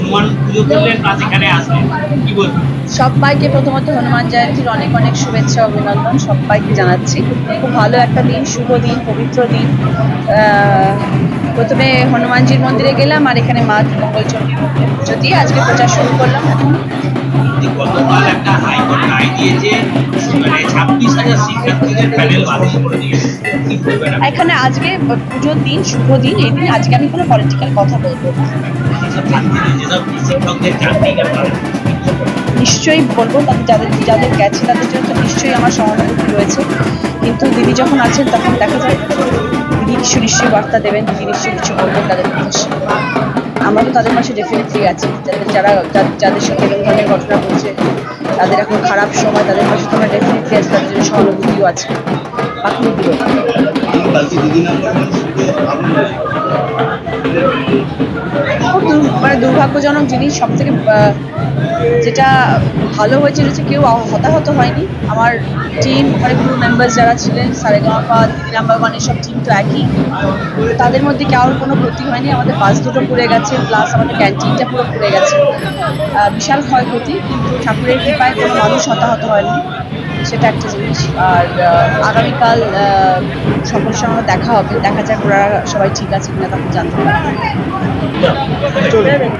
হনুমান পুজো করলেন আসলেন। কি বলবেন? সবাইকে প্রথমত হনুমান জয়ন্তীর অনেক অনেক শুভেচ্ছা অভিনন্দন সবাইকে জানাচ্ছি। খুব ভালো একটা দিন, শুভ দিন, পবিত্র দিন। প্রথমে হনুমানজির মন্দিরে গেলাম আর এখানে মা মঙ্গলচণ্ডীর পুজো দিয়ে আজকে প্রচার শুরু করলাম। দিয়েছে। মানে ছাব্বিশ হাজার শিক্ষার্থীদের প্যানেল বাতিল করে দিয়েছে। কি বলবেন আপনি? এখানে আজকে পুজোর দিন শুভ দিন এই দিন আজকে আমি কোনো পলিটিক্যাল কথা বলব নিশ্চয়ই বলব তাদের যাদের যাদের গেছে তাদের জন্য তো নিশ্চয়ই আমার সহানুভূতি রয়েছে। কিন্তু দিদি যখন আছেন তখন দেখা যায় দিদি নিশ্চয়ই নিশ্চয়ই বার্তা দেবেন দিদি নিশ্চয়ই কিছু বলবেন তাদের উদ্দেশ্যে আমরা তো তাদের পাশে ডেফিনেটলি আছি। যারা যাদের সঙ্গে এরকম ধরনের ঘটনা ঘটছে, তাদের এখন খারাপ সময় তাদের পাশে তো আমরা ডেফিনেটলি আছি, তাদের জন্য সহানুভূতিও আছে। বাকি মানে দুর্ভাগ্যজনক জিনিস সব থেকে যেটা ভালো হয়েছে যে কেউ হতাহত হয়নি। আমার টিম ওখানে গ্রুপ মেম্বার্স যারা ছিলেন, সারেগামাপা দিদি নাম্বার ওয়ান, এসব টিম তো একই। তাদের মধ্যে কারোর কোনো ক্ষতি হয়নি। আমাদের বাস দুটো পুড়ে গেছে প্লাস আমাদের ক্যান্টিনটা পুরো পুড়ে গেছে। বিশাল ক্ষয়ক্ষতি, কিন্তু ঠাকুরের কৃপায় কোনো মানুষ হতাহত হয়নি। সেটা একটা জিনিস। আর আগামীকাল সকলের সঙ্গে দেখা হবে। দেখা যাক ওরা সবাই ঠিক আছে কিনা, তখন জানতে পারব। বলুন